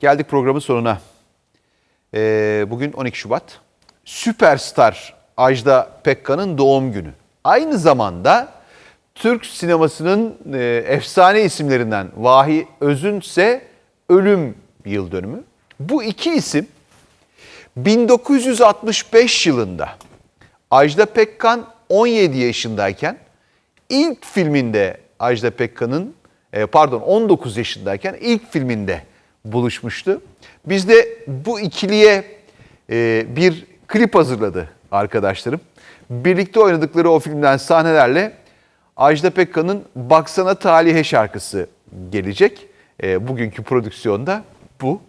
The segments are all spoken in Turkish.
Geldik programın sonuna. Ee, bugün 12 Şubat. Süperstar Ajda Pekkan'ın doğum günü. Aynı zamanda Türk sinemasının e, efsane isimlerinden Vahi Özün ise ölüm yıl dönümü. Bu iki isim 1965 yılında Ajda Pekkan 17 yaşındayken ilk filminde Ajda Pekkan'ın e, pardon 19 yaşındayken ilk filminde buluşmuştu. Biz de bu ikiliye e, bir klip hazırladı arkadaşlarım. Birlikte oynadıkları o filmden sahnelerle Ajda Pekkan'ın Baksana Talihe şarkısı gelecek. E, bugünkü prodüksiyonda bu.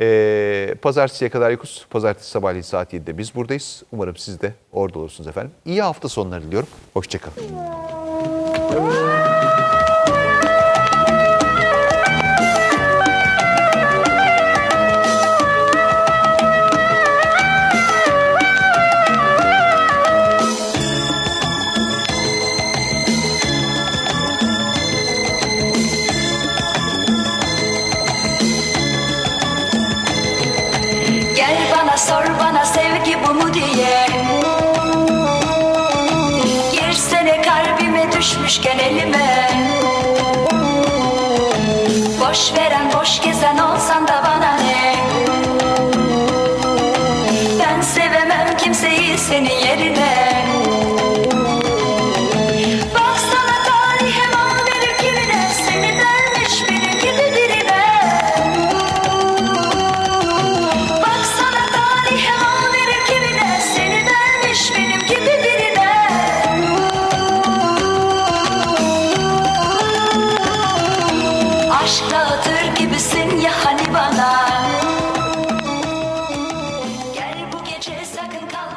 E, pazartesiye kadar yokuz. Pazartesi sabahleyin saat 7'de biz buradayız. Umarım siz de orada olursunuz efendim. İyi hafta sonları diliyorum. Hoşçakalın. Düşmüşken elime. Boş veren boş gezen olsan da bana ne? Ben sevemem kimseyi senin Thank God.